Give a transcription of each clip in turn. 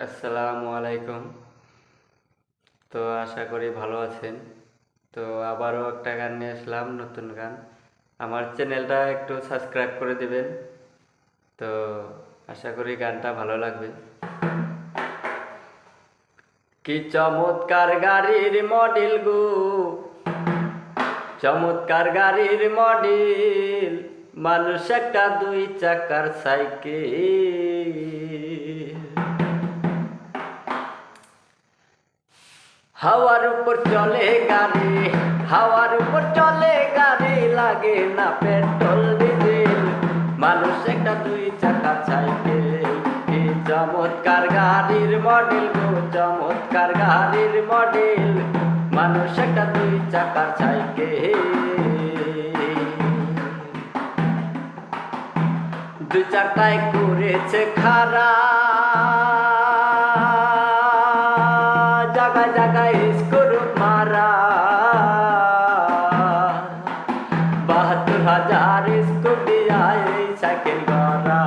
আসসালামু আলাইকুম। তো আশা করি ভালো আছেন। তো আবারও একটা গান নিয়ে আসলাম, নতুন গান। আমার চ্যানেলটা একটু সাবস্ক্রাইব করে দিবেন। তো আশা করি গানটা ভালো লাগবে। কি চমৎকার গাড়ির মডেল গো! চমৎকার গাড়ির মডেল। মানুষ একটা দুই চাকার সাইকেল। হাওয়ার উপর চলে গাড়ি হাওয়ার উপর চলে গাড়ি লাগে না পেট্রোল, ডিজেল। মানুষ একটা দুই চাকার সাইকেল কি চমৎকার গাড়ির মডেল গো, চমৎকার গাড়ির মডেল। মানুষ একটা দুই চাকার সাইকেল। দু চাকায় করেছে খারা জায়গায় জায়গায় স্কুর মারা। বাহাত্তর হাজার স্কুটি আয় সাইকেল গড়া।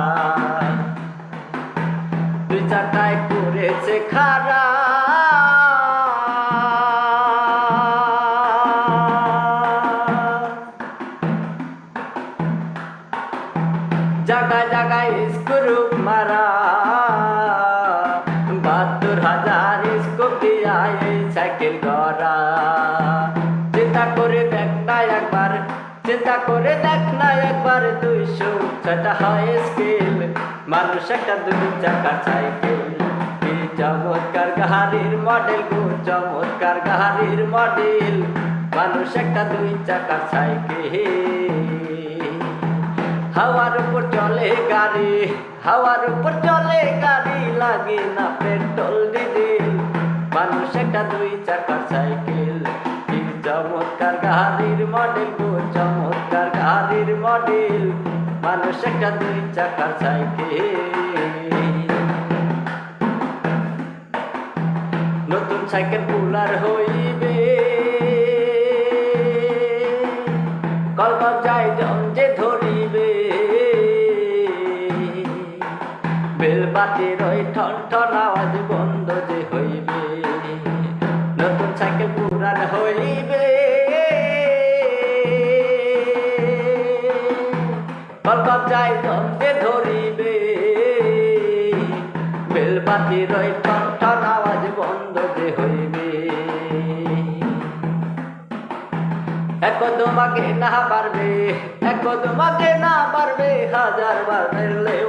দু চাকায় করেছে খারা জায়গায় জায়গায় স্ক্রু মারা। সাইকেল গড়া। চিন্তা করে দেখ না একবার, চিন্তা করে দেখ না একবার দুইশো ছটা হয় স্কেল মানুষ একটা দুই চাকার সাইকেল। চমৎকার গাড়ির মডেল গো চমৎকার গাড়ির মডেল মানুষ একটা দুই চাকার সাইকেল। হাওয়ার উপর চলে গাড়ি, হাওয়ার উপর চলে গাড়ি, লাগে না পেট্রোল ডিজেল মানুষ একটা দুই চাকার সাইকেল। কি চমৎকার গাড়ির মডেল গো চমৎকার গাড়ির মডেল। মানুষ একটা দুই চাকার সাইকেল। নতুন সাইকেল পুলার হইবে। বেলবাতির ওই ঠন ঠন আওয়াজ বন্ধ যে হইবে। নতুন সাইকেল পুরান হইবে। কলকল যাই যে ধরিবে বেলবাতির ওই ঠন ঠন আওয়াজ বন্ধ যে হইবে। এক তোমাকে না পারবে এক তোমাকে না পারবে হাজার বার মেরলেও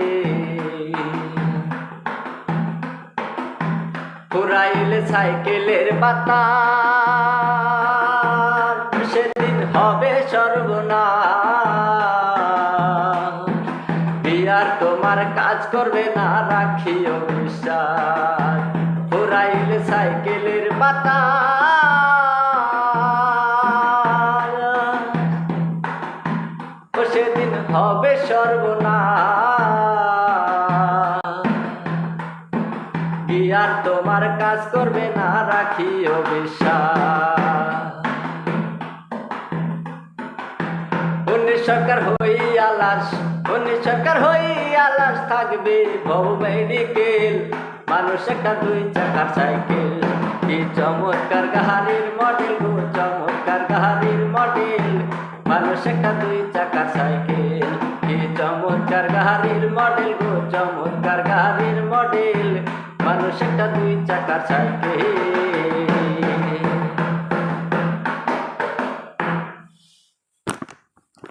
সাইকেলের পাতা সেদিন হবে সর্বনাশ। বিয়ার তোমার কাজ করবে না, রাখিও বিশ্বাস। ফুরাইলে সাইকেলের পাতা সেদিন হবে সর্বনাশ। বিয়ার তোমার কাজ করবে না, রাখিও বিশ্বাস। উনিশ সরকার হই আলাস উনিশ সরকার হই আলাস, থাকবে বউ মেডিকেল মানুষ একটা দুই চাকার সাইকেল, কি চমৎকার গাড়ির মডেল গো, চমৎকার গাড়ির মডেল। মানুষ একটা দুই চাকার সাইকেল, কি চমৎকার গাড়ির মডেল গো, চমৎকার গাড়ির মডেল। মানুষ একটা দুই চাকার সাইকেল।